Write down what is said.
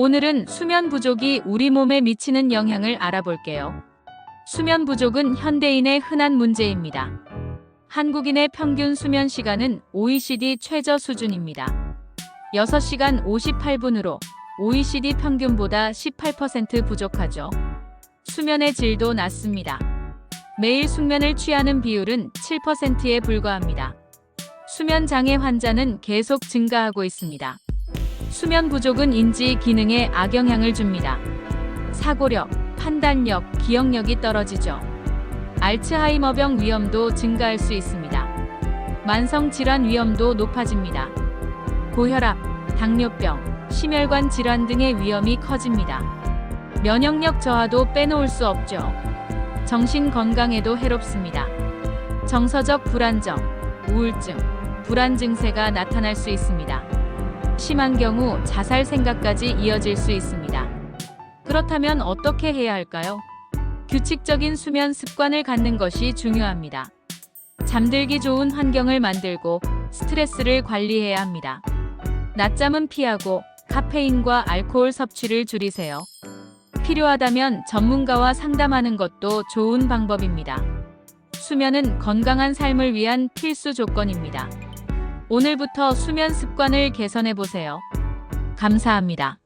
오늘은 수면 부족이 우리 몸에 미치는 영향을 알아볼게요. 수면 부족은 현대인의 흔한 문제입니다. 한국인의 평균 수면 시간은 OECD 최저 수준입니다. 6시간 58분으로 OECD 평균보다 18% 부족하죠. 수면의 질도 낮습니다. 매일 숙면을 취하는 비율은 7%에 불과합니다. 수면 장애 환자는 계속 증가하고 있습니다. 수면 부족은 인지 기능에 악영향을 줍니다. 사고력, 판단력, 기억력이 떨어지죠. 알츠하이머병 위험도 증가할 수 있습니다. 만성 질환 위험도 높아집니다. 고혈압, 당뇨병, 심혈관 질환 등의 위험이 커집니다. 면역력 저하도 빼놓을 수 없죠. 정신 건강에도 해롭습니다. 정서적 불안정, 우울증, 불안 증세가 나타날 수 있습니다. 심한 경우 자살 생각까지 이어질 수 있습니다. 그렇다면 어떻게 해야 할까요? 규칙적인 수면 습관을 갖는 것이 중요합니다. 잠들기 좋은 환경을 만들고 스트레스를 관리해야 합니다. 낮잠은 피하고 카페인과 알코올 섭취를 줄이세요. 필요하다면 전문가와 상담하는 것도 좋은 방법입니다. 수면은 건강한 삶을 위한 필수 조건입니다. 오늘부터 수면 습관을 개선해 보세요. 감사합니다.